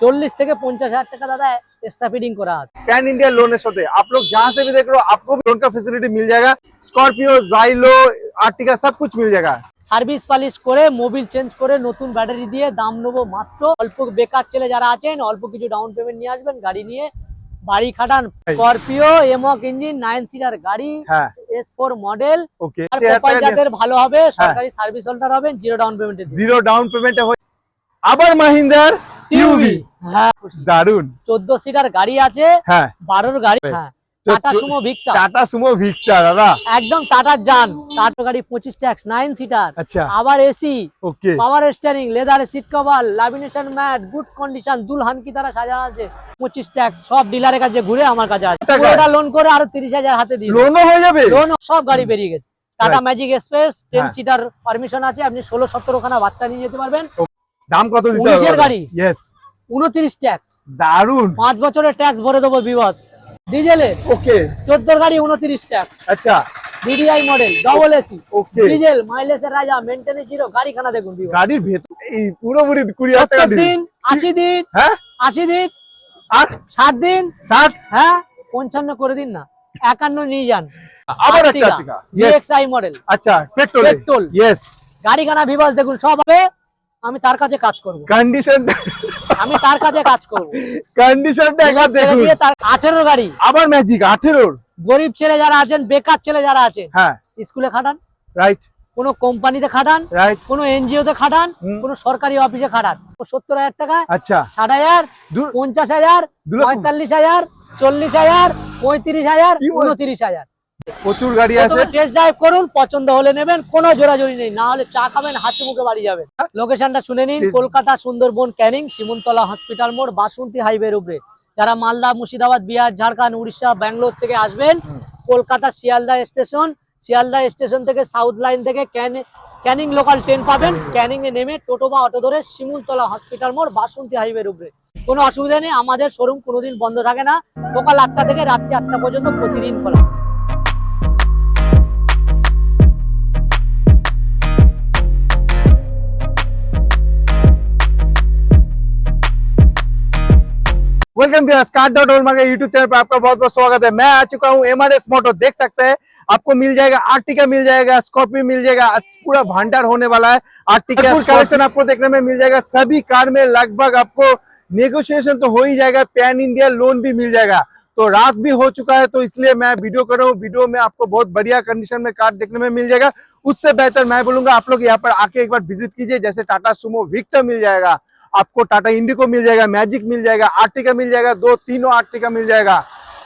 চল্লিশ থেকে পঞ্চাশ হাজার টাকা দাদা এক্সট্রা ফিটিং করা আছে पैन इंडिया लोन होते आप लोग जहाँ से भी देख रहे हो आपको भी लोन का फैसिलिटी मिल जाएगा स्कॉर्पियो जाइलो आर्टिका सब कुछ मिल जाएगा সার্ভিস পালিশ করে মোবিল চেঞ্জ করে নতুন ব্যাটারি দিয়ে দাম নেবো মাত্র অল্প বেকার ছেলে যারা আছেন অল্প কিছু ডাউন পেমেন্ট নিয়ে আসবেন গাড়ি নিয়ে বাড়ি খাটান স্করপিও এমক ইঞ্জিন নাইন সিটার গাড়ি হ্যাঁ এস ফোর মডেল ওকে আর প্রোফাইল যাদের ভালো হবে সরকারি সার্ভিস হোল্ডার হবেন জিরো ডাউন পেমেন্টে জিরো ডাউন পেমেন্ট আবার মাহিন্দার টিউবি হ্যাঁ। দারুণ চোদ্দ সিটার গাড়ি আছে হ্যাঁ। বারোর গাড়ি। হ্যাঁ। Tata Sumo Victa Tata Sumo Victa দাদা। একদম টাটার যান টাটা গাড়ি পঁচিশ ট্যাক্স নাইন সিটার আচ্ছা। আবার AC okay. Power steering leather seat cover lamination mat good condition দুলহান কি দ্বারা সাজানো আছে? পঁচিশ ট্যাক্স সব ডিলারের কাছে ঘুরে আমার কাছে আছে পুরোটা লোন করে আরও তিরিশ হাজার হাতে দিয়ে লোনও হয়ে যাবে? লোন সব গাড়ি বেরিয়ে গেছে। টাটা ম্যাজিক এক্সপ্রেস টেন হ্যাঁ। সিটার পারমিশন আছে। আপনি ষোলো সতেরো খানা বাচ্চা নিয়ে যেতে পারবেন। দাম কত দিতে হবে গাড়ি। ইয়েস উনত্রিশ ট্যাক্স দারুণ পাঁচ বছরের ট্যাক্স ভরে দেবো বিবাস ডিজেলে ওকে চোদ্দোর গাড়ি উনত্রিশ ট্যাক্স আচ্ছা। VDI model double AC okay diesel মাইলেজের রাজা মেনটেনেন্স জিরো গাড়িখানা দেখুন বিবাস গাড়ির ভেতর এই পুরোপুরি কুড়ি হাজার টাকা দিন দিন আশি দিন হ্যাঁ? আশি দিন আর? ষাট দিন। ষাট? হ্যাঁ? পঞ্চান্ন করে দিন না। একান্ন নিয়ে যান। আবার একটা Artiga, এক্সআই মডেল আচ্ছা পেট্রোল পেট্রোল ইয়েস গাড়িখানা ভিভাস দেখুন সব হবে আমি তার কাছে কাজ করব। কন্ডিশন আমি তার কাছে কাজ করব। কন্ডিশনটা একবার দেখুন। দিয়ে তার আঠেরো গাড়ি। আবার ম্যাজিক আঠেরোর? গরিব ছেলে যারা আছেন বেকার ছেলে যারা আছেন হ্যাঁ। স্কুলে খাটান রাইট কোনো কোম্পানিতে খাটান রাইট কোনো এনজিও তে খাটান। কোনো সরকারি অফিসে খাটান। সত্তর হাজার টাকা আচ্ছা। ষাট হাজার পঞ্চাশ হাজার পঁয়তাল্লিশ হাজার চল্লিশ হাজার পঁয়ত্রিশ হাজার উনত্রিশ হাজার। প্রচুর গাড়ি আছে। টেস্ট ড্রাইভ করুন পছন্দ হলে নেবেন কোনো জোরাজোরি নেই। না হলে চা খাবেন হাসি মুখে বাড়ি যাবেন। লোকেশনটা শুনে নিন কলকাতা সুন্দরবন ক্যানিং শিমুনতলা হসপিটাল মোড় বাসন্তী হাইওয়ের উপরে। যারা মালদা মুর্শিদাবাদ বিহার ঝাড়খণ্ড উড়িষ্যা ব্যাঙ্গালোর থেকে আসবেন কলকাতা শিয়ালদা স্টেশন শিয়ালদা স্টেশন থেকে সাউথ লাইন থেকে ক্যান- ক্যানিং লোকাল ট্রেন পাবেন। ক্যানিং। এ নেমে টোটো বা অটো ধরে শিমুলতলা হসপিটাল মোড় বাসন্তী হাইওয়ের উপরে। কোনো অসুবিধা নেই আমাদের শোরুম কোনোদিন বন্ধ থাকে না। সকাল আটটা থেকে রাত্রি আটটা পর্যন্ত প্রতিদিন খোলা। Welcome start dot market YouTube channel पर आपका बहुत बहुत स्वागत है। मैं आ चुका हूँ एम आर एस मोटो देख सकते हैं आपको मिल जाएगा आर्टिका मिल जाएगा स्कॉर्पियो मिल जाएगा पूरा भंडार होने वाला है। आर्टिका कलेक्शन आपको देखने में मिल जाएगा सभी कार में लगभग आपको नेगोशिएशन तो हो ही जाएगा पैन इंडिया लोन भी मिल जाएगा। तो रात भी हो चुका है तो इसलिए मैं वीडियो कर रहा हूँ वीडियो में आपको बहुत बढ़िया कंडीशन में कार देखने में मिल जाएगा। उससे बेहतर मैं बोलूँगा आप लोग यहाँ पर आके एक बार विज़िट कीजिए जैसे टाटा सुमो विक्टर मिल जाएगा। आपको टाटा इंडिको मिल जाएगा मैजिक मिल जाएगा आर्टिका मिल जाएगा दो तीनों आर्टिका मिल जाएगा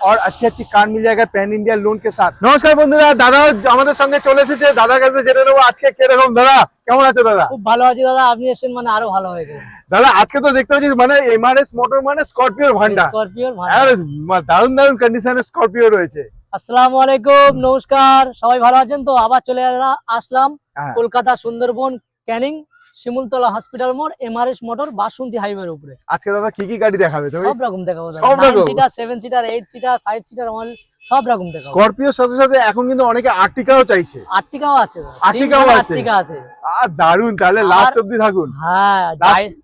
और अच्छी अच्छी कार मिल जाएगा पैन इंडिया लोन के साथ নমস্কার বন্ধুরা দাদা আমাদের সঙ্গে চলে এসেছে দাদার কাছে জেনে নেবো আজকে কিরকম দাদা কেমন আছে দাদা খুব ভালো আছে দাদা আপনি এসেছেন মানে আরো ভালো হয়ে গেছে দাদা আজকে তো দেখতে পাচ্ছি মানে এমআরএস মোটর মানে স্করপিওর ভান্ডার স্করপিওর আরে মা- দারুণ দারুণ কন্ডিশনে স্করপিও রয়েছে আসসালামু আলাইকুম নমস্কার সবাই ভালো আছেন তো আবার চলে এলা- আসলাম হ্যাঁ। কলকাতা সুন্দরবন ক্যানিং শিমুলতলা হসপিটাল মোড় এমআরএস মোটর বাসন্তী হাইওয়ের উপরে। আজকে দাদা কি কি গাড়ি দেখাবে তুমি? সব রকম দেখাবো সব রকম? Seater seven seater eight seater five seater one সব রকম দেখাবো। স্করপিওর সাথে সাথে এখন কিন্তু অনেকে আর্টিকাও চাইছে। আর্টিকাও আছে আর্টিকাও আছে। আর্টিকা আছে। আর দারুণ তাহলে লাস্ট অব্দি থাকুন। হ্যাঁ জাই-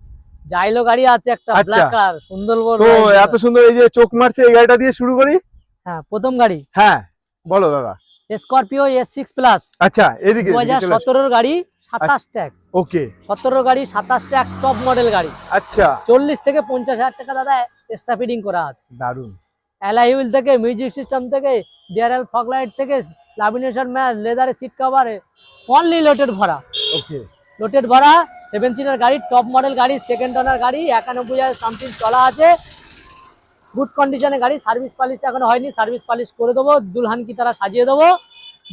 জাইলো গাড়ি আছে একটা। ব্ল্যাক কালার সুন্দরবন তো এত সুন্দর এই যে চোখ মারছে এই গাড়িটা দিয়ে শুরু করি? হ্যাঁ প্রথম গাড়ি। হ্যাঁ বলো দাদা। স্করপিও এস সিক্স প্লাস আচ্ছা এদিকে দু হাজার সতেরোর গাড়ি সাতাশ ট্যাক্স। ওকে। সতেরো গাড়ি সাতাশ ট্যাক্স টপ মডেল গাড়ি। আচ্ছা। চল্লিশ থেকে পঞ্চাশ হাজার টাকা দাদা এক্সট্রা ফিটিং করা আছে। দারুণ। অ্যালাই হুইল থেকে মিউজিক সিস্টেম থেকে ডিআরএল ফগ লাইট থেকে লামিনেশন ম্যাট লেদারে সিট কভারে অনলি লোটেড ভরা। ওকে। লোটেড ভরা সেভেন সিটার গাড়ি টপ মডেল গাড়ি সেকেন্ড ওনার গাড়ি একানব্বই হাজার সামথিং চলা আছে। গুড কন্ডিশনে গাড়ি সার্ভিস পালিশ এখনও হয়নি সার্ভিস পালিশ করে দেবো দুলহান কি তারা সাজিয়ে দেবো।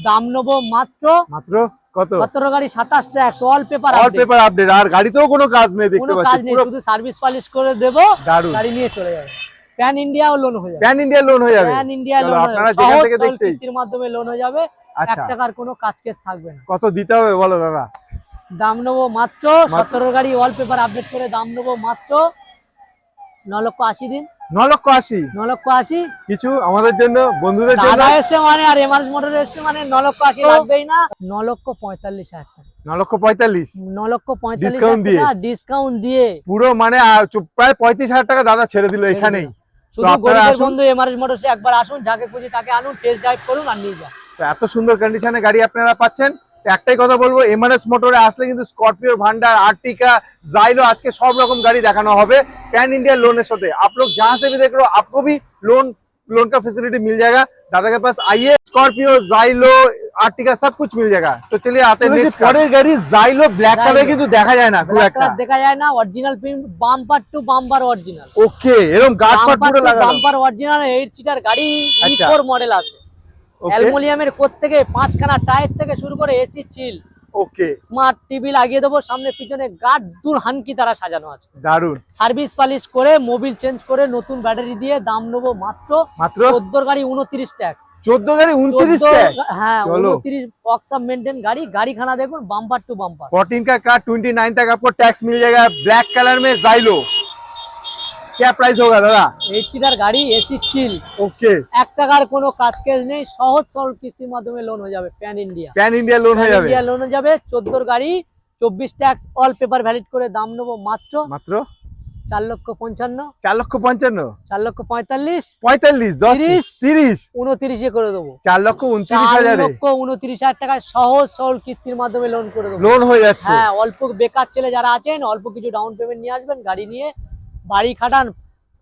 দাম নেব মাত্র মাত্র? কত? গাড়ি? সাতাশ tax all paper all paper update আর গাড়িতেও কোনো কাজ নেই দেখতে কাজ পাচ্ছি নেই পুরো শুধু সার্ভিস পালিশ করে দেবো গাড়ি নিয়ে চলে যাবে। প্যান ইন্ডিয়াও লোন হয়ে যাবে। প্যান ইন্ডিয়া লোন হয়ে যাবে। প্যান ইন্ডিয়া লোন আপনারা যেখান থেকে দেখছেন। কিস্তির মাধ্যমে লোন হয়ে যাবে। এক আচ্ছা। টাকার কোনো কাজ কেস থাকবে না। কত দিতে হবে বলো দাদা? দাম নেব মাত্র মাত্র? সতেরো গাড়ি ওয়াল পেপার আপডেট করে দাম নেব মাত্র ন লক্ষ আশি দিন। ন লক্ষ আশি। ন লক্ষ আশি। কিছু আমাদের জন্য বন্ধুদের জন্য। দাদা মানে আর এমআরএস মোটর এসে মানে ন লক্ষ আশি লাগবেই না। ন লক্ষ পঁয়তাল্লিশ হাজার টাকা। ন লক্ষ পঁয়তাল্লিশ। ন লক্ষ পঁয়তাল্লিশ Discount দিয়ে? ডিসকাউন্ট দিয়ে। পুরো মানে প্রায় পঁয়ত্রিশ হাজার টাকা দাদা ছেড়ে দিল এখানেই। শুধু আপনারা গরিবের আসুন। বন্ধু এমআরএস মোটরসে একবার আসুন যাকে খুঁজে তাকে আনুন টেস্ট ড্রাইভ করুন আর নিয়ে যান। তো এত সুন্দর কন্ডিশনে গাড়ি আপনারা পাচ্ছেন। একটাই কথা বলবো এমআরএস মোটরে আসলে কিন্তু স্করপিও ভান্ডার आर्टिका जाइलो আজকে সব রকম গাড়ি দেখানো হবে पैन इंडिया लोन এর সাথে आप लोग जहां से भी देख रहे हो आपको भी लोन लोन का फैसिलिटी मिल जाएगा दादा के पास आइए स्कॉर्पियो जाइलो आर्टिका सब कुछ मिल जाएगा तो चलिए आते हैं পরের গাড়ি জাইলো ব্ল্যাক কালার Xylo। কিন্তু দেখা যায় না খুব Black একটা color দেখা যায় না original print bumper to bumper original okay এরকম গাছ ফাট পুরো লাগানো বাম্পার অরিজিনাল এইট সিটার গাড়ি আচ্ছা। ফোর মডেল আছে ওকে অ্যালুমিনিয়ামের থেকে পাঁচখানা টায়ার থেকে শুরু করে AC chill okay smart TV লাগিয়ে দেবো সামনে পিছনে গার্ড দূর হানকি তারা সাজানো আছে দারুন সার্ভিস পালিশ করে মোবিল চেঞ্জ করে নতুন ব্যাটারি দিয়ে দাম নেবো মাত্র মাত্র চোদ্দোর গাড়ি উনত্রিশ ট্যাক্স চোদ্দ গাড়ি উনত্রিশ হ্যাঁ চলো। উনত্রিশ বক্স অফ মেনটেন গাড়ি গাড়িখানা দেখুন বাম্পার টু বাম্পার 14 का कार 29 तक आपको टैक्स मिल जाएगा ब्लैक कलर में जाइलो ক্যা প্রাইস होगा দাদা এইট গাড়ি এসি চিল ওকে এক টাকার কোনো কাজ কেজ নেই সহজ সরল কিস্তির মাধ্যমে লোন হয়ে যাবে Pan India Pan India loan হয়ে যাবে ইন্ডিয়া লোন হয়ে যাবে 14 গাড়ি 24 ট্যাক্স অল পেপার ভ্যালিড করে দাম নেব মাত্র মাত্র চার লক্ষ পঞ্চান্ন চার লক্ষ পঞ্চান্ন চার লক্ষ পঁয়তাল্লিশ পঁয়তাল্লিশ দশ তিরিশ এ করে দেবো চার লক্ষ উনত্রিশ হাজার লক্ষ উনত্রিশ হাজার টাকা সহজ সরল কিস্তির মাধ্যমে লোন করে দেবো লোন হয়ে যাচ্ছে হ্যাঁ অল্প বেকার ছেলে যারা আছেন অল্প কিছু ডাউন পেমেন্ট নিয়ে আসবেন গাড়ি নিয়ে বাড়ি খাটান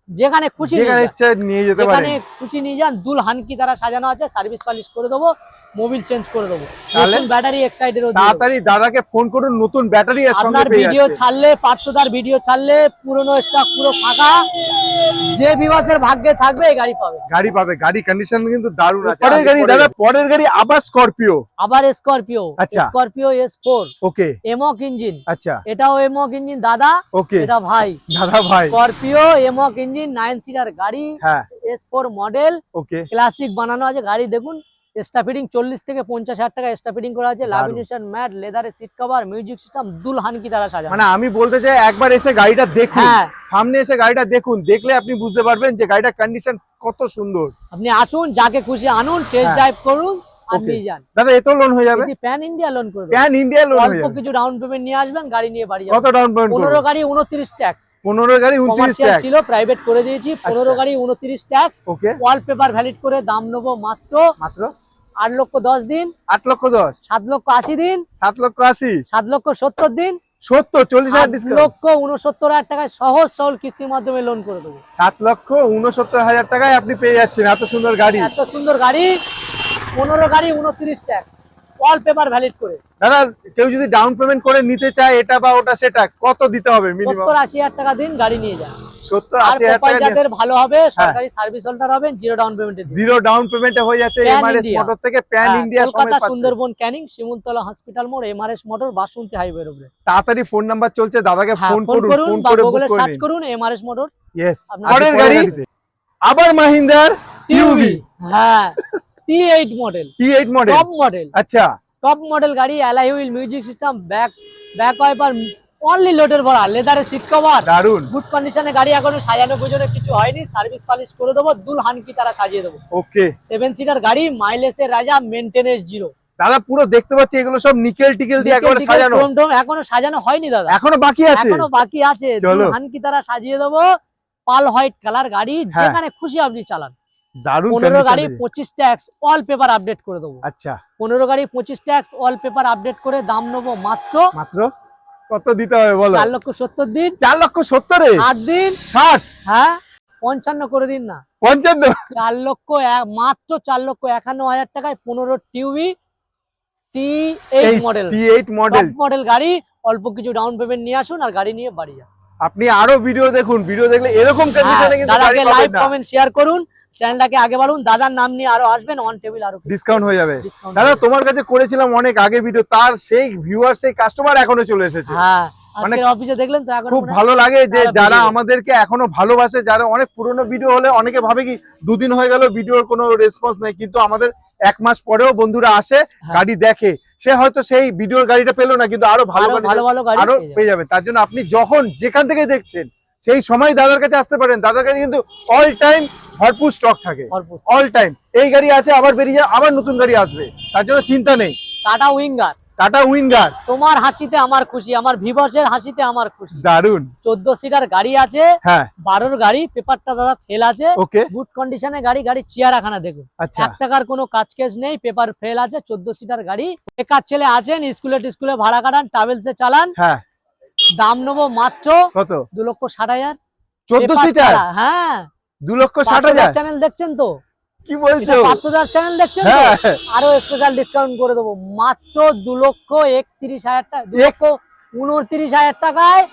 যেখানে খুশি নিয়ে যেখানে যান। নিয়ে যেতে পারেন খুশি নিয়ে যান দুল হানকি তারা সাজানো আছে সার্ভিস পালিশ করে দেবো মোবিল চেঞ্জ করে দেবো? নতুন ব্যাটারি এক্সাইডের তাড়াতাড়ি দাদাকে ফোন করুন নতুন ব্যাটারি এর সঙ্গে আপনার ভিডিও ছাড়লে পার্শ্বদার ভিডিও ছাড়লে পুরনো স্টক পুরো ফাঁকা। যে বিভাগের ভাগ্যে থাকবে এই গাড়ি পাবে। গাড়ি পাবে গাড়ি কন্ডিশন কিন্তু দারুণ আছে। পরের গাড়ি দাদা পরের গাড়ি আবার স্করপিও আবার স্করপিও আচ্ছা। Scorpio S four okay. MHawk engine আচ্ছা। এটাও এমক ইঞ্জিন দাদা। ওকে। এটা ভাই। দাদা ভাই। স্করপিও এমক ইঞ্জিন নাইন সিটার গাড়ি। হ্যাঁ। S four model okay. Classic বানানো আছে গাড়ি দেখুন। ফিটিং চল্লিশ থেকে পঞ্চাশ হাজার টাকা ফিটিং করা আছে। লাভিনেশন ম্যাট লেদারের সিট কভার মিউজিক সিস্টেম দুল হানকি তারা সাজানো। মানে আমি বলতে চাই একবার এসে গাড়িটা দেখুন। হ্যাঁ। সামনে এসে গাড়িটা দেখুন দেখলে আপনি বুঝতে পারবেন যে গাড়িটার কন্ডিশন কত সুন্দর। আপনি আসুন যাকে খুশি আনুন টেস্ট হ্যাঁ। ড্রাইভ করুন। আর নিয়ে যান। দাদা এত লোন হয়ে যাবে? প্যান ইন্ডিয়া লোন করে প্যান ইন্ডিয়া লোন অল্প কিছু ডাউন পেমেন্ট নিয়ে আসবেন গাড়ি নিয়ে বাড়ি কত ডাউন পেমেন্ট পনেরো গাড়ি উনত্রিশ ট্যাক্স পনেরো গাড়ি ট্যাক্স ছিল প্রাইভেট করে দিয়েছি পনেরো আচ্ছা। গাড়ি উনত্রিশ tax okay all paper valid করে দাম নেব মাত্র মাত্র? আট লক্ষ দশ দিন। আট লক্ষ দশ? সাত লক্ষ আশি দিন। সাত লক্ষ আশি? সাত লক্ষ সত্তর দিন। সত্তর চল্লিশ হাজার লক্ষ উনসত্তর হাজার টাকায় সহজ সরল কিস্তির মাধ্যমে লোন করে দেবো। সাত লক্ষ উনসত্তর হাজার টাকায় আপনি পেয়ে যাচ্ছেন এত সুন্দর গাড়ি। এত সুন্দর গাড়ি পনেরো গাড়ি উনত্রিশ ট্যাক্স অল পেপার ভ্যালিড করে। দাদা কেউ যদি ডাউন পেমেন্ট করে নিতে চায় এটা বা ওটা সেটা কত দিতে হবে মিনিমাম আশি হাজার টাকা দিন গাড়ি নিয়ে যান হাজার টাকা যাদের ভালো হবে হ্যাঁ। সরকারি সার্ভিস হোল্ডার জিরো ডাউন পেমেন্টে জিরো ডাউন পেমেন্টে হয়ে যাচ্ছে Pan এমআরএস মোটর থেকে প্যান ইন্ডিয়া সময় হ্যাঁ, পাচ্ছে। সুন্দরবন ক্যানিং শিমুলতলা হসপিটাল মোড় এমআরএস মোটর বাসন্তী হাইওয়ে উপরে তাড়াতাড়ি ফোন নাম্বার চলছে দাদাকে হ্যাঁ ফোন ফোন করুন করুন ফোন বা করে বুক গুগলে সার্চ করুন এমআরএস মোটর ইয়েস গাড়ি আবার মাহিন্দার টিউবি হ্যাঁ। মডেল টপ মডেল আচ্ছা। টপ মডেল গাড়ি alloy wheel music system back back wiper only লোডের ভরা লেদারের সিট কভার দারুণ গুড কন্ডিশনে গাড়ি এখনও সাজানো গুজনো কিছু হয়নি। সার্ভিস পালিশ করে দেবো তারা সাজিয়ে দেবো। ওকে সেভেন সিটার গাড়ি মাইলেজের রাজা মেনটেনেন্স জিরো দাদা পুরো দেখতে পাচ্ছি এগুলো সব নিকেল টিকেল দিয়ে একবারে সাজানো। এখনও সাজানো হয়নি দাদা। এখনও বাকি আছে? এখনও বাকি আছে। চলো। হানকি তারা সাজিয়ে দেবো পাল হোয়াইট কালার গাড়ি হ্যাঁ। যেখানে খুশি আপনি চালান। দারুণ পনেরো গাড়ি কন্ডিশন পঁচিশ ট্যাক্স অল পেপার আপডেট করে দেবো। আচ্ছা। পনেরো গাড়ি পঁচিশ ট্যাক্স অল পেপার আপডেট করে দাম নেব মাত্র মাত্র কত দিতে হবে বলো? লক্ষ দিন। লক্ষ দিন। হ্যাঁ করে দিন না। লক্ষ মাত্র লক্ষ একান্ন হাজার টাকায় TUV T eight model T eight model model গাড়ি অল্প কিছু ডাউন পেমেন্ট নিয়ে আসুন আর গাড়ি নিয়ে বাড়ি যান। আপনি আরও ভিডিও দেখুন। ভিডিও দেখলে এরকম কন্ডিশনে কিন্তু গাড়ি লাইভ কমেন্ট শেয়ার করুন। চ্যানেলটাকে আগে বাড়ুন দাদার নাম নিয়ে আরও আসবেন অন টেবিল আরও ডিসকাউন্ট হয়ে যাবে। দাদা তোমার কাছে করেছিলাম অনেক আগে ভিডিও তার সেই ভিউয়ার সেই কাস্টমার এখনও চলে এসেছে। হ্যাঁ মানে অফিসে দেখলেন তো খুব ভালো লাগে যে যারা আমাদেরকে এখনও ভালোবাসে যারা অনেক পুরনো ভিডিও হলে অনেকে ভাবে কি দুদিন হয়ে গেল ভিডিওর কোনো রেসপন্স নেই কিন্তু আমাদের এক মাস পরেও বন্ধুরা আসে হ্যাঁ। গাড়ি দেখে। সে হয়তো সেই ভিডিওর গাড়িটা পেল না কিন্তু আরও ভালো ভালো ভালো গাড়ি আরও পেয়ে যাবে। তার জন্য আপনি যখন যেখান থেকে দেখছেন সেই সময় দাদার কাছে আসতে পারেন। দাদার কাছে কিন্তু অল টাইম ভরপুর স্টক থাকে। অল টাইম এই গাড়ি আছে আবার বেরিয়ে যায় আবার নতুন গাড়ি আসবে। তার জন্য চিন্তা নেই। টাটা উইঙ্গার টাটা উইঙ্গার তোমার হাসিতে আমার খুশি আমার ভিভার্সের হাসিতে আমার খুশি। দারুণ চোদ্দ সিটার গাড়ি আছে হ্যাঁ। বারোর গাড়ি পেপারটা দাদা ফেল আছে। ওকে গুড কন্ডিশনে গাড়ি গাড়ি চেয়ারাখানা দেখুন। আচ্ছা। এক টাকার কোনো কাজ কেস নেই পেপার ফেল আছে চোদ্দ সিটার গাড়ি। বেকার ছেলে আছেন স্কুলে টিস্কুলে ভাড়া কাটান ট্রাভেলসে চালান। হ্যাঁ। দাম নেব মাত্র কত? দু লক্ষ ষাট হাজার। চোদ্দ সিটার? হ্যাঁ। দু লক্ষ ষাট হাজার? চ্যানেল দেখছেন তো? কি বলছো? পাত্রদার চ্যানেল দেখছেন হ্যাঁ। আরও স্পেশাল ডিসকাউন্ট করে দেবো। মাত্র দু লক্ষ একত্রিশ হাজার টাকা দু লক্ষ উনত্রিশ হাজার টাকায়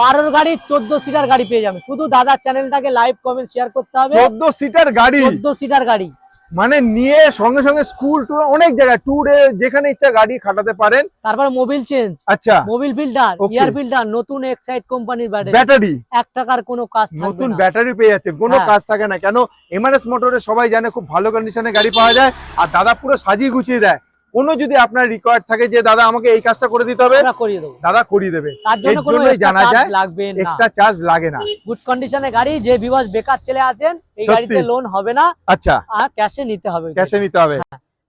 বারোর গাড়ি চোদ্দ সিটার গাড়ি পেয়ে যাবেন শুধু দাদার চ্যানেলটাকে লাইভ কমেন্ট শেয়ার করতে হবে। চোদ্দ সিটার গাড়ি? চোদ্দ সিটার গাড়ি। মানে নিয়ে সঙ্গে সঙ্গে স্কুল টুর অনেক জায়গায় ট্যুরে যেখানে ইচ্ছা গাড়ি খাটাতে পারেন। তারপর মোবিল চেঞ্জ আচ্ছা। মোবিল ফিল্টার ইয়ার ফিল্টার নতুন এক্সাইড কোম্পানির ব্যাটারি ব্যাটারি এক টাকার কোনো কাজ থাকবে নতুন ব্যাটারি পেয়ে যাচ্ছে কোনো হ্যাঁ। কাজ থাকে না। কেন? এমআরএস মোটরে সবাই জানে খুব ভালো কন্ডিশনে গাড়ি পাওয়া যায় আর দাদা পুরো সাজিয়ে গুছিয়ে দেয়। কোনো যদি আপনার রিকোয়ার্ড থাকে যে দাদা আমাকে এই কাজটা করে দিতে হবে করিয়ে দেবো। দাদা করিয়ে দেবে। তার জন্য জানা যায় লাগবে এক্সট্রা চার্জ লাগে না। গুড কন্ডিশনে গাড়ি যে বিবাস বেকার ছেলে আছেন এই গাড়িতে লোন হবে না। আচ্ছা। আর ক্যাশে নিতে হবে। ক্যাশে নিতে হবে।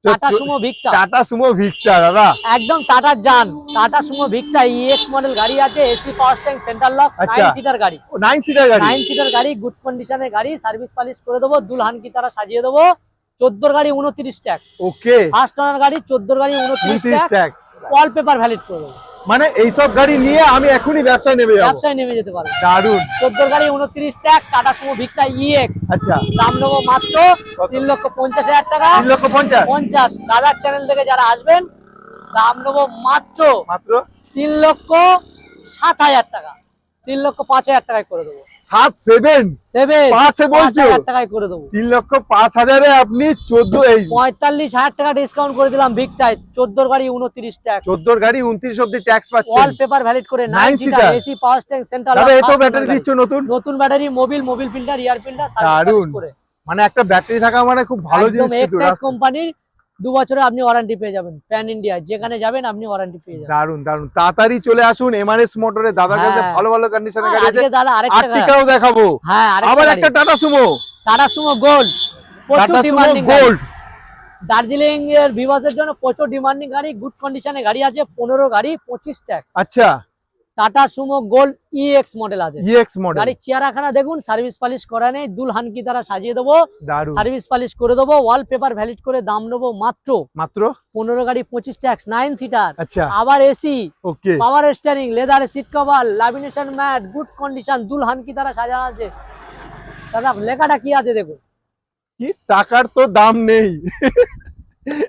Tata Sumo Victa Tata Sumo Victa দাদা। একদম যান Tata Sumo Victa EX model গাড়ি আছে AC power center lock seater গাড়ি। সিটার গাড়ি। সিটার গাড়ি গুড গাড়ি সার্ভিস পালিশ করে দেবো দুলহান কি তারা সাজিয়ে দেবো। চোদ্দোর গাড়ি উনত্রিশ ট্যাক্স ওকে ফার্স্ট ওনার গাড়ি চোদ্দোর গাড়ি উনত্রিশ ট্যাক্স ওয়াল পেপার ভ্যালিড করে মানে এইসব গাড়ি নিয়ে আমি এখনই ব্যবসায় নেমে যাব। ব্যবসায় নেমে যেতে পারবে। দারুণ চোদ্দোর গাড়ি উনত্রিশ tax Tata Sumo Victa EX আচ্ছা। দাম নেব মাত্র তিন লক্ষ পঞ্চাশ হাজার টাকা। তিন লক্ষ পঞ্চাশ? পঞ্চাশ। দাদার চ্যানেল থেকে যারা আসবেন দাম নেব মাত্র মাত্র? তিন লক্ষ সাত হাজার টাকা। তিন লক্ষ পাঁচ হাজার টাকায় করে দেবো। সাত সেভেন সেভেন পাঁচে বলছো? টাকায় করে দেবো। তিন লক্ষ পাঁচ হাজারে আপনি চোদ্দ এই পঁয়তাল্লিশ হাজার টাকা ডিসকাউন্ট করে দিলাম ভিকটায় চোদ্দোর গাড়ি উনত্রিশ ট্যাক্স চোদ্দোর গাড়ি উনত্রিশ অব্দি ট্যাক্স পাচ্ছেন। ওয়াল পেপার ভ্যালিড করে nine? Seater AC power stand center দাদা এতো ব্যাটারি দিচ্ছ নতুন? নতুন battery mobil mobil filter air filter দারুণ। করে। মানে একটা ব্যাটারি থাকা মানে খুব ভালো জিনিস কিন্তু কোম্পানির দু বছরে আপনি ওয়ারেন্টি পেয়ে যাবেন প্যান ইন্ডিয়া যেখানে যাবেন আপনি ওয়ারেন্টি পেয়ে যাবেন। দারুণ দারুণ তাড়াতাড়ি চলে আসুন এমআরএস মোটরে দাদার কাছে হ্যাঁ। ভালো ভালো কন্ডিশনে গাড়ি আছে। আজকে দাদা আরেকটা আর্টিকাও দেখাবো। হ্যাঁ আবার একটা Tata Sumo Tata Sumo gold Tata Sumo gold Darjeeling এর বিভাসের জন্য প্রচুর ডিমান্ডিং গাড়ি গুড কন্ডিশনে গাড়ি আছে পনেরো গাড়ি পঁচিশ ট্যাক্স আচ্ছা। Tata Sumo gold EX model আছে। ইএক্স মডেল গাড়ির চেয়ারাখানা দেখুন সার্ভিস পালিশ করা নেই দুলহান কি তারা সাজিয়ে দেবো? সার্ভিস পালিশ করে দেবো ওয়াল পেপার ভ্যালিড করে দাম নেব মাত্র মাত্র? পনেরো গাড়ি পঁচিশ ট্যাক্স নাইন সিটার আবার AC okay power steering leather seat cover lamination mat good condition দুলহান কি তারা সাজানো আছে? দাদা লেখাটা কি আছে দেখুন। কি? টাকার তো দাম নেই।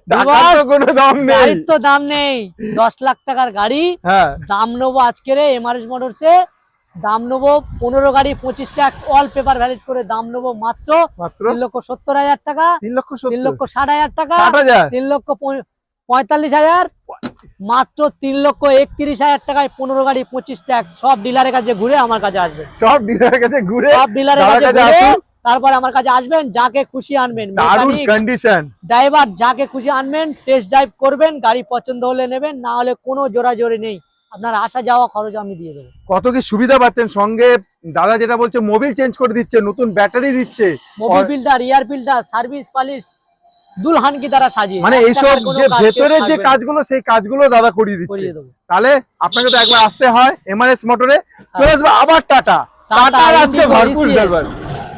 টাকার তো কোনো দাম নেই। গাড়ির তো দাম নেই। দশ লাখ টাকার গাড়ি হ্যাঁ। দাম নেব আজকের এমআরএস মোটরসে দাম নেব পনেরো গাড়ি পঁচিশ ট্যাক্স অল পেপার ভ্যালিড করে দাম নেব মাত্র তিন লক্ষ সত্তর হাজার টাকা তিন লক্ষ তিন লক্ষ ষাট হাজার টাকা তিন লক্ষ পঁয়তাল্লিশ হাজার মাত্র তিন লক্ষ একত্রিশ হাজার টাকায় পনেরো গাড়ি পঁচিশ ট্যাক্স সব ডিলারের কাছে ঘুরে আমার কাছে আসবেন সব ডিলারের কাছে ঘুরে সব ডিলারের কাছে। তারপর আমার কাছে আসবেন যাকে খুশি আনবেন। কন্ডিশন ড্রাইভার যাকে খুশি আনবেন টেস্ট ড্রাইভ করবেন গাড়ি পছন্দ হলে নেবেন না হলে কোনো জোরাজোরি নেই। আপনার আসা যাওয়া খরচ আমি দিয়ে দেবো। কত কি সুবিধা পাচ্ছেন? সঙ্গে দাদা যেটা বলছে মোবিল চেঞ্জ করে দিচ্ছে নতুন ব্যাটারি দিচ্ছে। Mobil filter air filter service polish দ্বারা সাজিয়ে। মানে এইসব যে কাজগুলো সেই কাজগুলো দাদা করিয়ে দিচ্ছে। তাহলে আপনাকে তো একবার আসতে হয় এমআরএস মোটরে চলে আসবে আবার টাটা টাটা, আজকে ভরপুর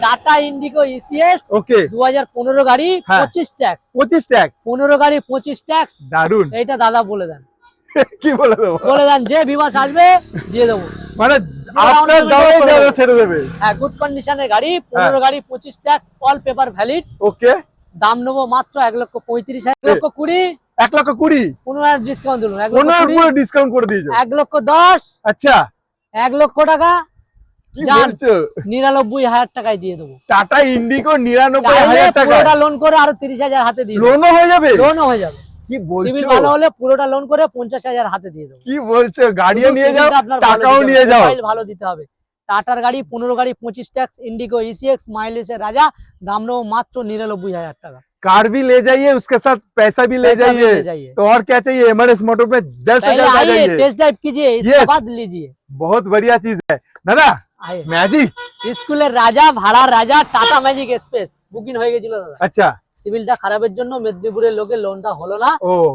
টাটা ইন্ডিগো ইসিএস ওকে দু হাজার পনেরো গাড়ি হ্যাঁ। পঁচিশ ট্যাক্স পঁচিশ ট্যাক্স পনেরো গাড়ি পঁচিশ ট্যাক্স দারুণ এইটা দাদা বলে দেন। কি বলে দেবো? বলে দেন যে বিমাস আসবে দিয়ে দেবো। মানে আপনার করে দাদা ছেড়ে দেবে। হ্যাঁ গুড কন্ডিশনের গাড়ি পনেরো গাড়ি পঁচিশ tax all paper valid okay দাম নেব মাত্র এক লক্ষ পঁয়ত্রিশ হাজার এক লক্ষ কুড়ি। এক লক্ষ কুড়ি? পনেরো ডিসকাউন্ট এক পনেরো ডিসকাউন্ট করে দিয়েছ। এক লক্ষ দশ। আচ্ছা। এক লক্ষ টাকা। নিরানব্বই হাজার টাকায় দিয়ে দেবো টাটা ইন্ডিগো নিরানব্বই চাইলে হাজার টাকা পুরোটা লোন করে আরো তিরিশ হাজার হাতে দিয়ে দেবো লোনও হয়ে যাবে লোনও হয়ে যাবে কি সিভিল বলছো ভালো হলে পুরোটা লোন করে পঞ্চাশ হাজার হাতে দিয়ে দেবো কি বলছো গাড়িও শুধু নিয়ে যাও সিভিলটা আপনার ভালো টাকাও দিতে নিয়ে হবে, যাও মোবাইল ভালো দিতে হবে টাটার গাড়ি পনেরো গাড়ি পঁচিশ ট্যাক্স ইন্ডিগো ইসিএক্স মাইলেজের রাজা দাম নেবো মাত্র নিরানব্বই হাজার টাকা कार भी ले जाइए उसके साथ पैसा भी ले पैसा भी जाइए ले जाइए तो और क्या चाहिए एमआरएस मोटर पे जल्द से पहले जल्द आ आइए जाइए टेस्ट ड्राइव कीजिए इसके Yes. बाद लीजिए बहुत बढ़िया चीज है दादा আয়। ম্যাজিক স্কুলের রাজা ভাড়ার রাজা টাটা ম্যাজিক এক্সপ্রেস। বুকিং হয়ে গেছিল দাদা। আচ্ছা। সিভিলটা খারাপের জন্য মেদিনীপুরের লোকের লোনটা হলো না।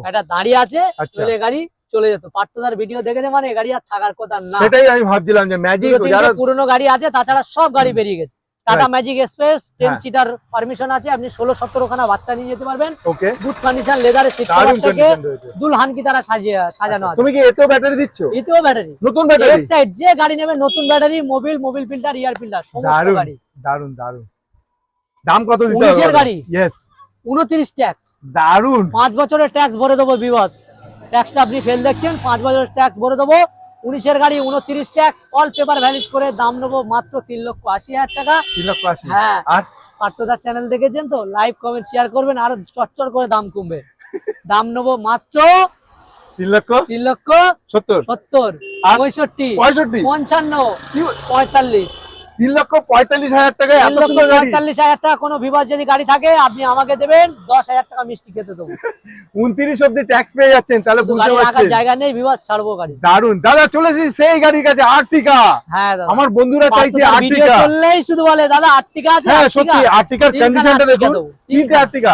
এটা দাঁড়িয়ে আছে আচ্ছা। চলে গাড়ি চলে যেত। পার্টনার ভিডিও দেখেছে মানে গাড়ি আর থাকার কথা না। সেটাই আমি ভাবছিলাম যে ম্যাজিক যারা পুরনো গাড়ি আছে তাছাড়া সব গাড়ি বেরিয়ে গেছে। Tata Magic Express ten. Seater permission আছে আপনি ষোলো সতেরো খানা বাচ্চা নিয়ে যেতে পারবেন। ওকে গুড কন্ডিশন লেদারের সিট থেকে। দুলহান কি তারা সাজিয়ে সাজানো আছে। তুমি কি এতেও ব্যাটারি দিচ্ছ? এতেও ব্যাটারি নতুন ব্যাটারি যে গাড়ি নেবে নতুন battery Mobil Mobil filter air filter সমস্ত গাড়ি। দারুণ দারুণ দাম কত দিতে উনিশের গাড়ি? ইয়েস উনত্রিশ ট্যাক্স দারুণ। পাঁচ বছরের ট্যাক্স ভরে দেবো বিবাস ট্যাক্সটা আপনি ফেল দেখছেন পাঁচ বছরের ট্যাক্স ভরে দেবো। উনিশের গাড়ি উনত্রিশ ট্যাক্স অল পেপার ভ্যালিড করে দাম নেব মাত্র তিন লক্ষ আশি হাজার টাকা। তিন লক্ষ আশি। হ্যাঁ। আর? পার্থদার চ্যানেল দেখেছেন তো? লাইভ কমেন্ট শেয়ার করবেন আরও চটচর করে দাম কমবে। দাম নেব মাত্র তিন লক্ষ? তিন লক্ষ সত্তর। সত্তর পঁয়ষট্টি পঁয়ষট্টি। পঞ্চান্ন পঁয়তাল্লিশ। তিন লক্ষ পঁয়তাল্লিশ হাজার তিন এত সুন্দর গাড়ি। পঁয়তাল্লিশ হাজার টাকা কোনো বিবাদ যদি গাড়ি থাকে আপনি আমাকে দেবেন দশ হাজার টাকা মিষ্টি খেতে দেবো। উনত্রিশ অব্দি ট্যাক্স পেয়ে যাচ্ছেন তাহলে বুঝতে পারছেন। জায়গা নেই বিবাদ ছাড়বো গাড়ি। দারুণ দাদা চলেছি সেই গাড়ির কাছে আর্টিকা। হ্যাঁ আমার বন্ধুরা চাইছে আর্টিকা। চললেই শুধু বলে দাদা আটটিকা আছে হ্যাঁ আটটিকা?" সত্যি আর্টিকার কন্ডিশনটা দেখুন। তিনটে। আর্টিকা।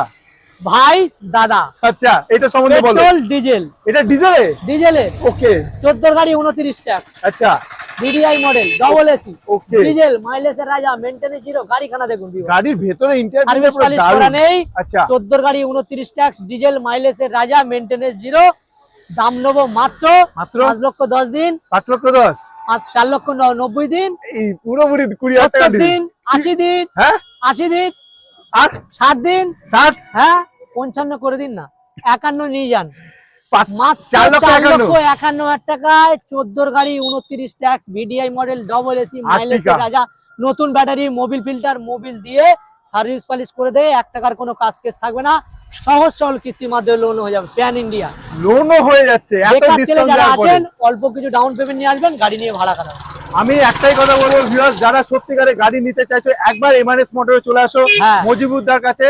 ভাই দাদা। আচ্ছা এটা সম্বন্ধে বলো। Petrol diesel. এটা ডিজেলে? ডিজেলের ওকে। চোদ্দোর গাড়ি উনত্রিশ ট্যাক্স। আচ্ছা। DDI model double AC okay. Diesel মাইলেজের রাজা মেনটেনে জিরো গাড়িখানা দেখুন গাড়ির ভেতরে ইন্টারভিউ করা নেই। আচ্ছা। চোদ্দোর গাড়ি উনত্রিশ ট্যাক্স ডিজেল মাইলেজের রাজা মেনটেনেন্স জিরো দাম নেব মাত্র মাত্র? পাঁচ লক্ষ দশ দিন। পাঁচ লক্ষ দশ? পাঁচ চার লক্ষ ন- নব্বই দিন। এই পুরোপুরি কুড়ি হাজার টাকা দিন দিন আশি দিন। হ্যাঁ? আশি দিন। আর? ষাট দিন? ষাট হ্যাঁ পঞ্চান্ন করে দিন না। একান্ন নিয়ে যান। চার লক্ষ একান্ন। হাজার টাকায় চোদ্দোর গাড়ি উনত্রিশ tax VDI model double AC mileage. রাজা নতুন ব্যাটারি মোবিল ফিল্টার মোবিল দিয়ে সার্ভিস পালিশ করে দেয় এক টাকার কোনো কাজ কেস থাকবে না। সহজ সরল কিস্তির মাধ্যমে লোন হয়ে যাবে। প্যান ইন্ডিয়া লোনও হয়ে যাচ্ছে যারা আছেন অল্প কিছু ডাউন পেমেন্ট নিয়ে আসবেন গাড়ি নিয়ে ভাড়া খারাপ আমি একটাই কথা বলব ভিউয়ার্স যারা সত্যিকারে গাড়ি নিতে চাইছো একবার এমআরএস মোটরে চলে আসো হ্যাঁ। মজিবুদ্দার কাছে।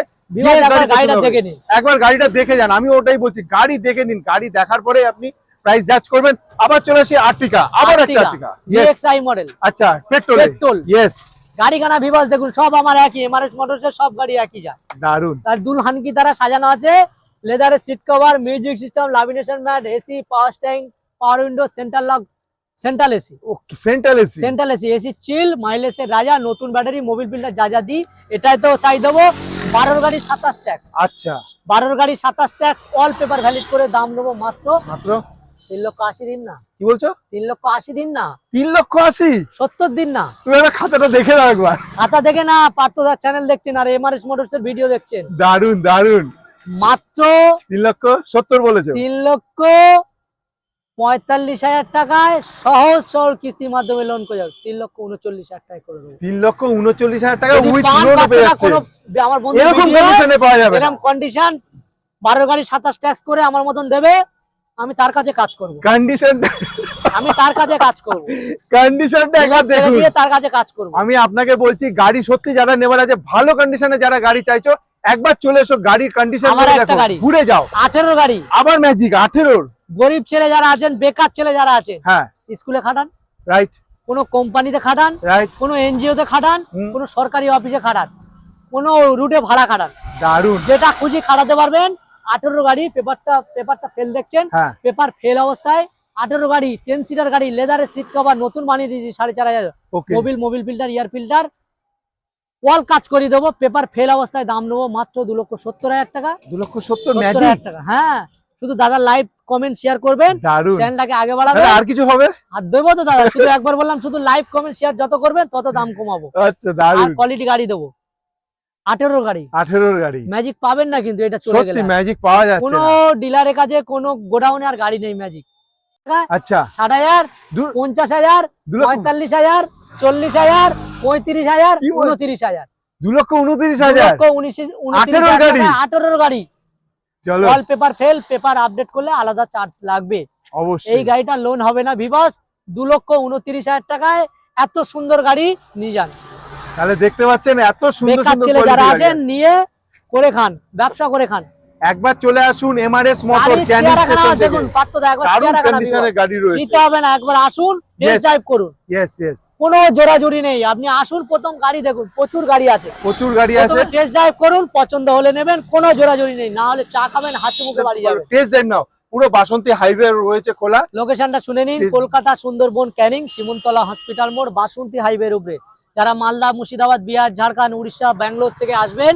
একবার গাড়িটা দেখে নিন। একবার গাড়িটা দেখে যান আমি ওটাই বলছি গাড়ি দেখে নিন গাড়ি দেখার পরে আপনি প্রাইস জাজ করবেন। আবার চলে আসি আর্টিকা আবার একটা আর্টিকা ইয়েস ডিএক্সআই মডেল আচ্ছা পেট্রোল পেট্রোল। ইয়েস গাড়িখানা ভিভাস দেখুন সব আমার একই এমআরএস মোটরসের সব গাড়ি একই যায় দারুণ তার দুলহান কি দ্বারা সাজানো আছে লেদারের seat cover music system lamination mat AC power steering power window central lock central AC central AC central AC AC chill মাইলেজের রাজা নতুন ব্যাটারি মোবিল ফিল্টার যা যা দিই এটাই তো তাই দেবো। বারোর গাড়ি সাতাশ ট্যাক্স আচ্ছা। বারোর গাড়ি সাতাশ ট্যাক্স অল পেপার ভ্যালিড করে দাম নেব মাত্র মাত্র? তিন লক্ষ আশি দিন না। কি বলছো? তিন লক্ষ আশি দিন না। তিন লক্ষ আশি? সত্তর দিন না। তুমি আমার খাতাটা দেখে দাও একবার। খাতা দেখে না পার্থদার চ্যানেল দেখছেন আর এমআরএস মোটরস এর ভিডিও দেখছেন। দারুণ দারুণ মাত্র তিন লক্ষ সত্তর বলেছে। তিন লক্ষ পঁয়তাল্লিশ হাজার টাকায় সহজ সরল কিস্তির মাধ্যমে লোন করে যাবে। তিন লক্ষ উনচল্লিশ হাজার টাকায় করে দেবো। তিন লক্ষ উনচল্লিশ হাজার টাকা উইথ লোন পেয়ে যাচ্ছে। আমার বন্ধু এরকম কন্ডিশনে পাওয়া যাবে এরকম কন্ডিশন বারো গাড়ি সাতাশ ট্যাক্স করে আমার মতন দেবে আমি তার কাছে কাজ করব। কন্ডিশন আমি তার কাছে কাজ করব। কন্ডিশনটা একবার দেখুন। তার কাছে কাজ করব। আমি আপনাকে বলছি গাড়ি সত্যি যারা নেবার আছে ভালো কন্ডিশনে যারা গাড়ি চাইছো একবার চলে এসো গাড়ির কন্ডিশন দেখো। ঘুরে যাও। আঠেরো গাড়ি। আবার ম্যাজিক আঠেরোর। গরিব ছেলে যারা আছেন বেকার ছেলে যারা আছেন হ্যাঁ। স্কুলে খাটান রাইট কোনো কোম্পানিতে খাটান রাইট কোনো এনজিওতে খাটান। কোনো সরকারি অফিসে খাটান কোনো রুটে ভাড়া খাটান। দারুণ যেটা খুঁজি খাটাতে পারবেন আঠেরো গাড়ি পেপারটা পেপারটা ফেল দেখছেন হ্যাঁ। পেপার ফেল অবস্থায় আঠেরো গাড়ি টেন সিটার গাড়ি লেদারের সিট কভার নতুন বানিয়ে দিয়েছি সাড়ে চার হাজার। Mobil Mobil filter air filter ওয়াল কাজ করে দেবো পেপার ফেল অবস্থায় দাম নেব মাত্র দু লক্ষ সত্তর হাজার টাকা। দু লক্ষ সত্তর হাজার টাকা হ্যাঁ। শুধু দাদার লাইভ কমেন্ট শেয়ার করবেন চ্যানেলটাকে আগে বাড়াবেন। আর কিছু হবে? আর দেবো তো দাদা শুধু একবার বললাম শুধু লাইভ কমেন্ট শেয়ার যত করবেন তত দাম কমাবো। আচ্ছা আর দারুণ কোয়ালিটি গাড়ি দেবো। আঠেরো গাড়ি। আঠেরোর গাড়ি। ম্যাজিক পাবেন না কিন্তু এটা চলে গেলে। ম্যাজিক পাওয়া যাচ্ছে কোনো ডিলারের কাছে কোনো গোডাউনে আর গাড়ি নেই ম্যাজিক আচ্ছা। ষাট হাজার পঞ্চাশ হাজার পঁয়তাল্লিশ হাজার চল্লিশ হাজার পঁয়ত্রিশ হাজার উনত্রিশ হাজার। দু লক্ষ উনত্রিশ হাজার? গাড়ি? আঠেরোর গাড়ি। চলো। All paper fail paper update করলে আলাদা চার্জ লাগবে। এই গাড়িটা লোন হবে না ভিবাস দু লক্ষ উনত্রিশ হাজার টাকায় এত সুন্দর গাড়ি নিয়ে যান। তাহলে দেখতে পাচ্ছেন এত সুন্দর যারা আছেন নিয়ে করে খান ব্যবসা করে খান। একবার চলে আসুন এমআরএস মোটর ক্যানিং স্টেশন থেকে দেখুন পার্থদা একবার দারুণ কন্ডিশনের গাড়ি রয়েছে। নিতে হবে না একবার আসুন টেস্ট ড্রাইভ করুন। ইয়েস ইয়েস কোনো জোরাজুরি নেই আপনি আসুন প্রথম গাড়ি দেখুন প্রচুর গাড়ি আছে। প্রচুর গাড়ি আছে। টেস্ট ড্রাইভ করুন পছন্দ হলে নেবেন কোনো জোরাজুরি নেই না হলে চা খাবেন হাসি মুখে বাড়ি যাবেন টেস্ট ড্রাইভ নাও পুরো বাসন্তী হাইওয়ে রয়েছে খোলা। লোকেশনটা শুনে নিন কলকাতা সুন্দরবন ক্যানিং শিমুলতলা হসপিটাল মোড় বাসন্তী হাইওয়ের উপরে। যারা মালদা মুর্শিদাবাদ বিহার ঝাড়খণ্ড উড়িষ্যা ব্যাঙ্গালোর থেকে আসবেন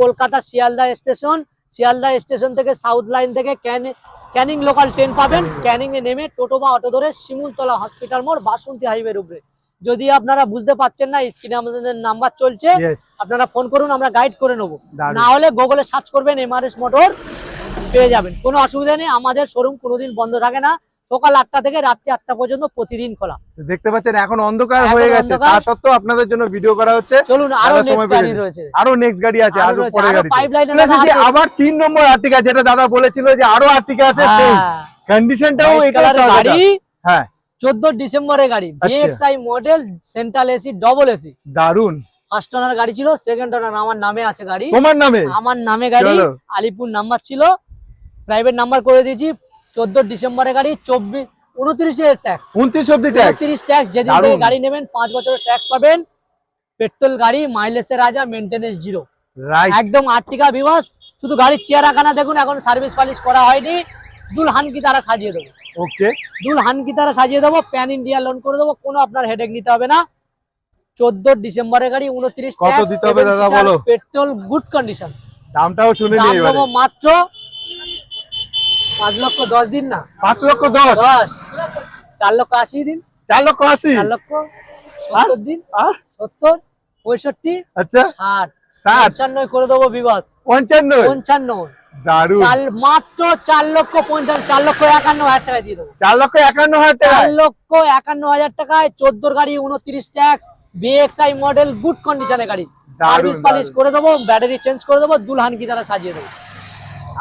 কলকাতা শিয়ালদা স্টেশন শিয়ালদা স্টেশন থেকে সাউথ লাইন থেকে ক্যানি- ক্যানিং লোকাল ট্রেন পাবেন। ক্যানিং। এ নেমে টোটো বা অটো ধরে শিমুলতলা হসপিটাল মোড় বাসন্তী হাইওয়ের উপরে যদি আপনারা বুঝতে পারছেন না স্ক্রিনে আমাদের নাম্বার চলছে। আপনারা ফোন করুন আমরা গাইড করে নেব। না হলে গুগলে সার্চ করবেন এমআরএস মোটর পেয়ে যাবেন। কোনো অসুবিধা নেই আমাদের শোরুম কোনোদিন বন্ধ থাকে না। সকাল আটটা থেকে রাত্রি আটটা পর্যন্ত প্রতিদিন খোলা। দেখতে পাচ্ছেন এখন অন্ধকার হয়ে গেছে। তা সত্ত্বেও আপনাদের জন্য ভিডিও করা হচ্ছে। চলুন আরও সময় গাড়ি রয়েছে। আরও নেক্সট গাড়ি আছে আরও পরে গাড়ি আছে। আবার তিন নম্বর আর্টিকা যেটা দাদা বলেছিল যে আরও আর্টিকা আছে সেই হ্যাঁ, কন্ডিশনটাও এটা গাড়ি হ্যাঁ। চোদ্দ ডিসেম্বরের গাড়ি। BXI model central AC double AC দারুণ ফার্স্ট ওনার গাড়ি ছিল সেকেন্ড ওনার আমার নামে আছে গাড়ি। তোমার নামে? আমার নামে গাড়ি আলিপুর নাম্বার ছিল। প্রাইভেট নাম্বার করে দিয়েছি চোদ্দ ডিসেম্বরের গাড়ি চব্বিশ উনত্রিশে ট্যাক্স উনত্রিশ অব্দি ট্যাক্স উনত্রিশ ট্যাক্স যেদিন থেকে গাড়ি নেবেন পাঁচ বছরের ট্যাক্স পাবেন। পেট্রোল গাড়ি মাইলেজের রাজা মেনটেনেন্স জিরো একদম শুধু গাড়ির দেখুন এখন সার্ভিস পালিশ করা হয়নি। তারা সাজিয়ে দেবো। ওকে তারা সাজিয়ে দেবো প্যান ইন্ডিয়া লোন করে দেবো কোনো আপনার হেডেক নিতে হবে না। চোদ্দ ডিসেম্বরের গাড়ি উনত্রিশ কত দিতে হবে পেট্রোল গুড কন্ডিশন দামটাও শুনে মাত্র পাঁচ লক্ষ দশ দিন না? পাঁচ লক্ষ দশ? চার লক্ষ আশি দিন। চার লক্ষ আশি? চার লক্ষ সত্তর দিন। আর? সত্তর পঁয়ষট্টি আচ্ছা। ষাট। করে দেবো বিবাস পঞ্চান্ন। মাত্র চার লক্ষ পঞ্চান্ন চার লক্ষ একান্ন হাজার টাকা দিয়ে দেবো। চার লক্ষ একান্ন হাজার টাকা চার লক্ষ একান্ন হাজার টাকায় চোদ্দোর গাড়ি উনত্রিশ ট্যাক্স বিএক্সআই মডেল গুড। কন্ডিশনের গাড়ি সার্ভিস পালিশ করে দেবো ব্যাটারি চেঞ্জ করে দেবো দুলহান কি তারা সাজিয়ে দেবো।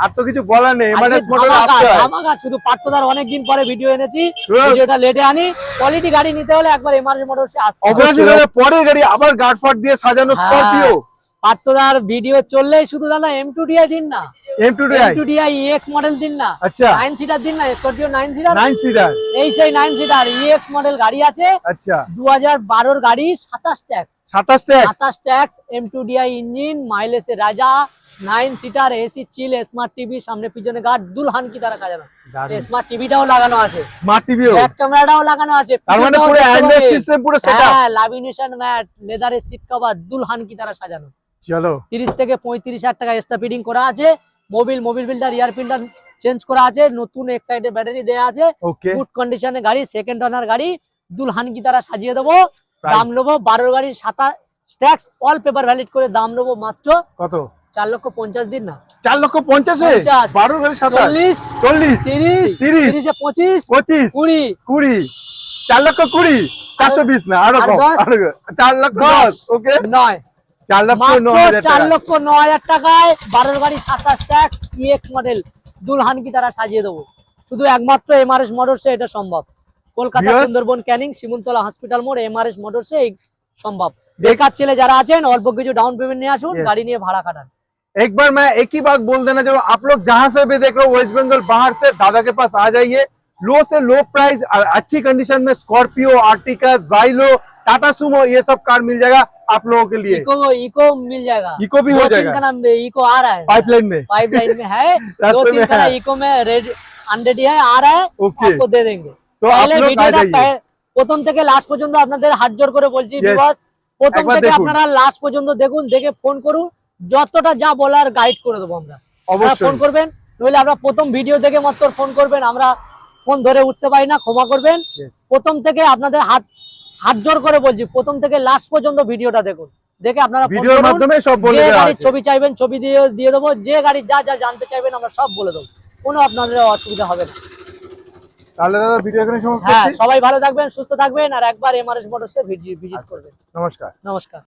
আর তো কিছু বলার নেই এমআরএস মোটর আসতে হয় ধামাকা, শুধু পার্থদার অনেকদিন পরে ভিডিও এনেছি. ভিডিওটা লেটে আনি কোয়ালিটি গাড়ি নিতে হলে একবার এমআরএস মোটরসে আসতে হবে। অবশ্যই দাদা পরের গাড়ি আবার গার্ড ফাট দিয়ে সাজানো। স্করপিও পার্থদার ভিডিও চললেই শুধু দাদা এম টু ডিআই দিন না। M two M two DI EX model দিন না। আচ্ছা। নাইন সিটার দিন না Scorpio nine seater nine seater এই সেই নাইন সিটার ইএক্স মডেল গাড়ি আছে। আচ্ছা। দু হাজার বারোর গাড়ি সাতাশ ট্যাক্স সাতাশ ট্যাক্স সাতাশ tax M two DI engine mileage রাজা। Nine seater AC chill smart TV সামনে পিছনে গার্ড দুলহান কি তারা সাজানো? স্মার্ট টিভিটাও লাগানো আছে। স্মার্ট টিভিও ব্যাক ক্যামেরাটাও লাগানো আছে। তার মানে পুরো অ্যান্ড্রয়েড সিস্টেম পুরো সেটআপ হ্যাঁ লামিনেশন ম্যাট লেদারের সিট কভার দুলহান কি তারা সাজানো? চলো। তিরিশ থেকে পঁয়ত্রিশ হাজার টাকা এক্সট্রা ফিটিং করা আছে। Mobil Mobil filter air filter change করা আছে। নতুন এক সাইডে ব্যাটারি দেওয়া আছে। গুড কন্ডিশনের গাড়ি সেকেন্ড ওনার গাড়ি। দুলহান কি তারা সাজিয়ে দেবো? দাম নেব বারোর গাড়ির সাতা ট্যাক্স অল পেপার ভ্যালিড করে দাম নেব মাত্র কত? চার লক্ষ পঞ্চাশ দিন না। চার লক্ষ পঞ্চাশে। বারো সাতাশ। চল্লিশ তিরিশ তিরিশ। পঁচিশ পঁচিশ কুড়ি। কুড়ি। চার লক্ষ কুড়ি চারশো বিশ না আরও। চার লক্ষ দশ। ওকে? নয়। চার লক্ষ হাজার চার লক্ষ ন হাজার টাকায় বারোর গাড়ি সাতাশ ট্যাক্স ইএক্স মডেল দুলহান কি তারা সাজিয়ে দেবো। শুধু একমাত্র এমআরএস মোটরসে এটা সম্ভব। কলকাতা সুন্দরবন ক্যানিং শিমুলতলা হসপিটাল মোড় এমআরএস মোটরসে এই সম্ভব। বেকার ছেলে যারা আছেন অল্প কিছু ডাউন পেমেন্ট নিয়ে আসুন গাড়ি নিয়ে ভাড়া কাটান। एक बार मैं एक ही बात बोल देना चाहूँ आप लोग जहां से भी देख रहे हो वेस्ट बंगाल बाहर से दादा के पास आ जाइए लो से लो प्राइस और अच्छी कंडीशन में Scorpio Ertiga Xylo Tata Sumo ये सब कार मिल जाएगा आप लोगों के लिए इको इको मिल जाएगा इको भी हो दो तीन जाएगा। का नाम इको आ रहा है पाइपलाइन में पाइपलाइन में है दो रास्ते तीन में का है। इको में रेड हंड्रेड है आ रहा है ओके आपको दे देंगे तो आप তাহলে लोग आ ভিডিওটা जाइए প্রায় প্রথম থেকে লাস্ট পর্যন্ত আপনাদের হাত জোর করে বলছি Yes. বিকজ প্রথম একবার থেকে দেখুন। আপনারা লাস্ট পর্যন্ত দেখুন দেখে ফোন করুন যতটা যা বলার গাইড করে দেবো আমরা। ফোন করবেন নইলে আমরা প্রথম ভিডিও দেখে মাত্র ফোন করবেন আমরা ফোন ধরে উঠতে পারি না ক্ষমা করবেন। প্রথম থেকে আপনাদের হাত হাত জোর করে বলছি প্রথম থেকে লাস্ট পর্যন্ত ভিডিওটা দেখুন। দেখে আপনারা ভিডিওর মাধ্যমে সব বলে দেওয়া গাড়ির ছবি চাইবেন ছবি দিয়ে দিয়ে দেবো যে গাড়ির যা যা জানতে চাইবেন আমরা সব বলে দেবো। কোনো আপনাদের অসুবিধা হবে না। তাহলে দাদা ভিডিও এখানে সমাপ্ত হ্যাঁ করছি। সবাই ভালো থাকবেন সুস্থ থাকবেন আর একবার এমআরএস মোটরসে ভিজিট আচ্ছা। করবেন। নমস্কার। নমস্কার।